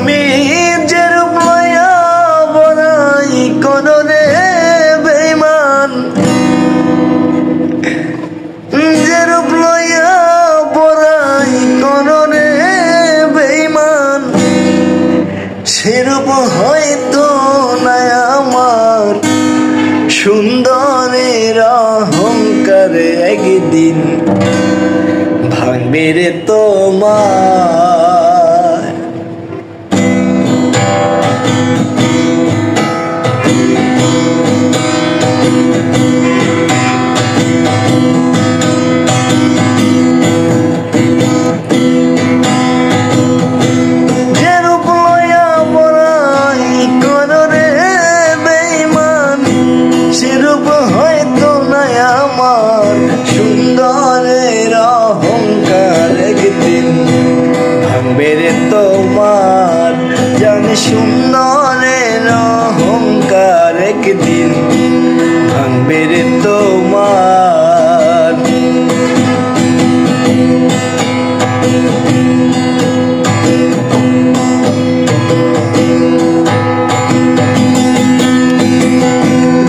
তুমি যে রূপ লয়া বনাই কোন রে বেমান যে রূপ লয়া বনাই কোন রে বেমান সেরূপ হয়তো না আমার সুন্দরের অহংকার একদিন। ভাঙবে রে তোমার জান সুন্দরের অহংকার একদিন ভাঙবে রে তোমার।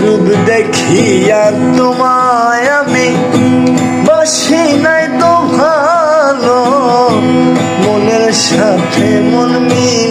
রূপ দেখিয়া তোমায় আমি বাসি নাই তো ভালো মনের সাথে মন মিল